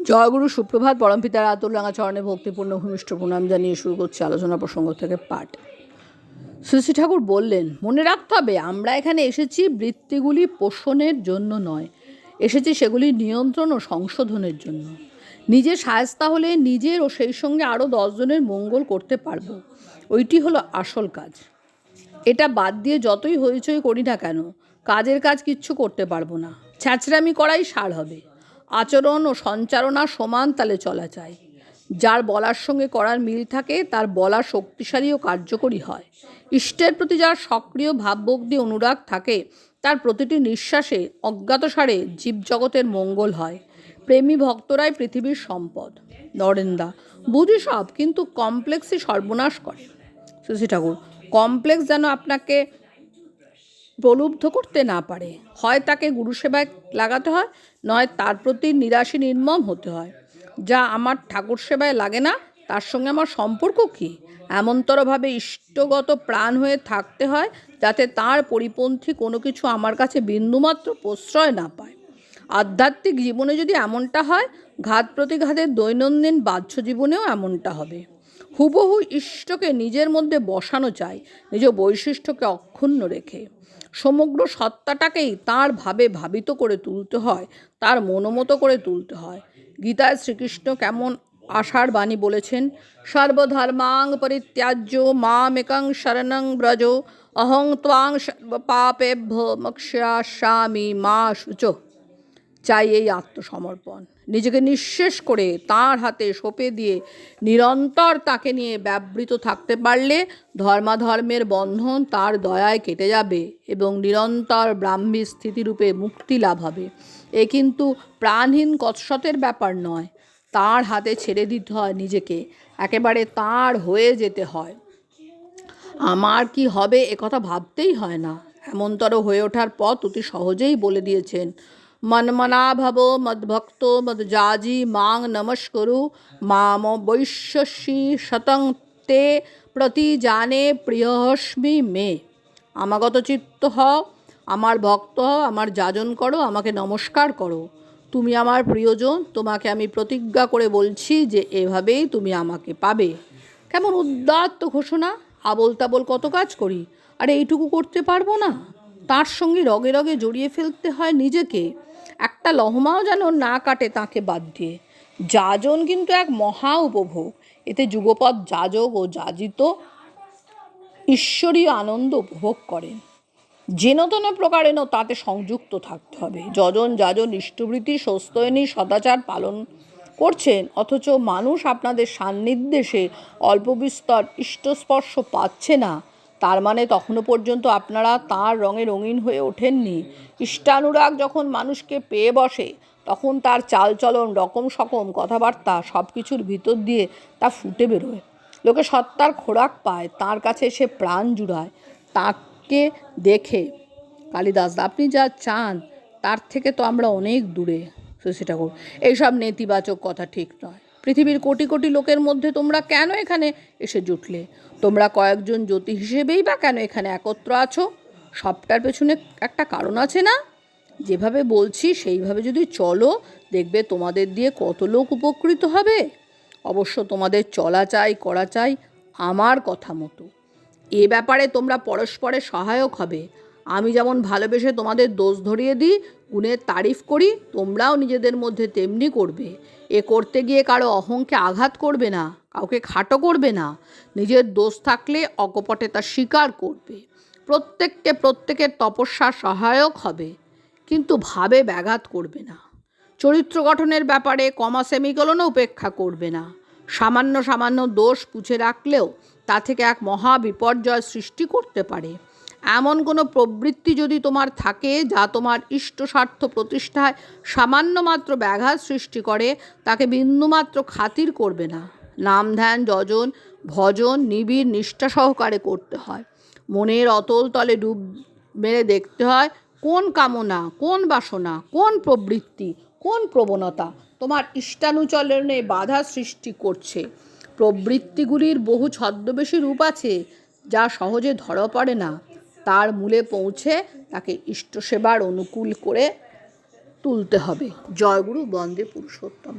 জয়গুরু সুপ্রভাত পরমপিতার আতুল রাঙা চরণে ভক্তিপূর্ণ ভূমিষ্ঠ প্রণাম জানিয়ে শুরু করছি আলোচনা প্রসঙ্গ থেকে পাঠ। শ্রী ঠাকুর বললেন, মনে রাখতে হবে, আমরা এখানে এসেছি বৃত্তিগুলি পোষণের জন্য নয়। এসেছি সেগুলি নিয়ন্ত্রণ ও সংশোধনের জন্য। নিজে সায়স্তা হলে নিজের ও সেই সঙ্গে আরও দশজনের মঙ্গল করতে পারব। ওইটি হলো আসল কাজ। এটা বাদ দিয়ে যতই হইচই করি না কেন, কাজের কাজ কিচ্ছু করতে পারব না। ছ্যাঁচড়ামি করাই সার হবে। আচরণ ও সঞ্চারণা সমান তালে চলা চাই যার বলার সঙ্গে করার মিল থাকে, তার বলা শক্তিশালী ও কার্যকরী হয়। ইষ্টের প্রতি যার সক্রিয় ভাবভক্তি অনুরাগ থাকে, তার প্রতিটি নিঃশ্বাসে অজ্ঞাতসারে জীবজগতের মঙ্গল হয়। প্রেমী ভক্তরাই পৃথিবীর সম্পদ। নরেন্দা, বুঝি সব, কিন্তু কমপ্লেক্সই সর্বনাশ করে। শশী ঠাকুর, কমপ্লেক্স যেন আপনাকে প্রলুব্ধ করতে না পারে। হয় তাকে গুরুসেবায় লাগাতে হয়, নয় তার প্রতি নিরাশী নির্মম হতে হয়। যা আমার ঠাকুর সেবায় লাগে না, তার সঙ্গে আমার সম্পর্ক কী? এমনতরভাবে ইষ্টগত প্রাণ হয়ে থাকতে হয়, যাতে তার পরিপন্থী কোনো কিছু আমার কাছে বিন্দুমাত্র প্রশ্রয় না পায়। আধ্যাত্মিক জীবনে যদি এমনটা হয়, ঘাত প্রতিঘাতের দৈনন্দিন বাহ্য জীবনেও এমনটা হবে। হুবহু ইষ্টকে নিজের মধ্যে বসানো চাই, নিজ বৈশিষ্ট্যকে অক্ষুণ্ণ রেখে। সমগ্র সত্তাটাকেই তার ভাবে ভাবিত করে তুলতে হয়, তার মনোমতো করে তুলতে হয়। গীতায় শ্রীকৃষ্ণ কেমন আশার বাণী বলেছেন, সর্বধর্মাং পরিত্যাজ্য মামেকং শরণং ব্রজ, অহং ত্বাং সর্বপাপেভ্য মক্ষ্যাস্বামী মা শুচ। চাই এই আত্মসমর্পণ। নিজেকে নিঃশেষ করে তার হাতে সঁপে দিয়ে নিরন্তর তাকে নিয়ে ব্যবহৃত থাকতে পারলে ধর্মাধর্মের বন্ধন তার দয়ায় কেটে যাবে এবং নিরন্তর ব্রাহ্মী স্থিতিরূপে মুক্তি লাভ হবে। এ কিন্তু প্রাণহীন কৎসতের ব্যাপার নয়। তার হাতে ছেড়ে দিতে হয় নিজেকে। একেবারে তার হয়ে যেতে হয়। আমার কি হবে একথা ভাবতেই হয় না। এমনতর হয়ে ওঠার পথ অতি সহজেই বলে দিয়েছেন মনমনা ভব মদ্ভক্ত মদজাজি মাং নমস্করু মাম বৈশ্যসী শতং তে প্রতি জানে প্রিয়হস্মি মে আমাগত চিত্ত হও আমার ভক্ত হও আমার যাজন করো আমাকে নমস্কার করো তুমি আমার প্রিয়জন তোমাকে আমি প্রতিজ্ঞা করে বলছি যে এভাবেই তুমি আমাকে পাবে। কেমন উদ্দাত্ত ঘোষণা? আবল তাবল কত কাজ করি? আর এইটুকু করতে পারব না। তার সঙ্গে রগে রগে জড়িয়ে ফেলতে হয় নিজেকে। একটা লহমাও যেন না কাটে তাকে বাদ দিয়ে। যাজন কিন্তু এক মহা উপভোগ। এতে যুগপৎ যাজক ও যাজিত ঈশ্বরীয় আনন্দ উপভোগ করেন। যেন তেন প্রকারেণ তাতে সংযুক্ত থাকতে হবে। যজন যাজন ইষ্টবৃত্তি সস্তয়নী সদাচার পালন করছেন, অথচ মানুষ আপনাদের সান্নিধ্যে অল্প বিস্তর ইষ্টস্পর্শ পাচ্ছে না। তার মানে তখনও পর্যন্ত আপনারা তার রঙে রঙিন হয়ে ওঠেননি। ইষ্টানুরাগ যখন মানুষকে পেয়ে বসে, তখন তার চালচলন, রকম সকম কথাবার্তা সব কিছুর ভিতর দিয়ে তা ফুটে বেরোয়। লোকে সত্তার খোরাক পায়, তার কাছে এসে প্রাণ জুড়ায়। তাকে দেখে, কালিদাস, আপনি যা চান, তার থেকে তো আমরা অনেক দূরে। শশী ঠাকুর এইসব নেতিবাচক কথা ঠিক নয়। পৃথিবীর কোটি কোটি লোকের মধ্যে তোমরা কেন এখানে এসে জুটলে? তোমরা কয়েকজন জ্যোতি হিসেবেই বা কেন এখানে একত্র আছো? সবটার পেছনে একটা কারণ আছে না? যেভাবে বলছি, সেইভাবে যদি চলো, দেখবে তোমাদের দিয়ে কত লোক উপকৃত হবে। অবশ্য তোমাদের চলা চাই, করা চাই আমার কথা মতো। এ ব্যাপারে তোমরা পরস্পরের সহায়ক হবে। আমি যেমন ভালোবেসে তোমাদের দোষ ধরিয়ে দিই গুণের তারিফ করি, তোমরাও নিজেদের মধ্যে তেমনি করবে। এ করতে গিয়ে কারও অহংকে আঘাত করবে না, কাউকে খাটো করবে না। নিজের দোষ থাকলে অকপটে তা স্বীকার করবে। প্রত্যেককে প্রত্যেকের তপস্যা সহায়ক হবে, কিন্তু ভাবে ব্যাঘাত করবে না। চরিত্র গঠনের ব্যাপারে কমা সেমিকলনও উপেক্ষা করবে না। সামান্য সামান্য দোষ পুছে রাখলেও তা থেকে এক মহা বিপর্যয় সৃষ্টি করতে পারে। এমন কোনো প্রবৃত্তি যদি তোমার থাকে যা তোমার ইষ্ট স্বার্থ প্রতিষ্ঠায় সামান্য মাত্র ব্যাঘাত সৃষ্টি করে, তাকে বিন্দুমাত্র খাতির করবে না। নাম ধ্যান, যজন, ভজন, নিবিড় নিষ্ঠা সহকারে করতে হয়। মনের অতল তলে ডুব মেরে দেখতে হয় কোন কামনা, কোন বাসনা, কোন প্রবৃত্তি, কোন প্রবণতা তোমার ইষ্টানুচলনে বাধা সৃষ্টি করছে। প্রবৃত্তিগুলির বহু ছদ্মবেশী রূপ আছে যা সহজে ধরা পড়ে না। তার মূলে পৌঁছে তাকে ইষ্ট সেবার অনুকূল করে তুলতে হবে। জয়গুরু বন্দে পুরুষোত্তম।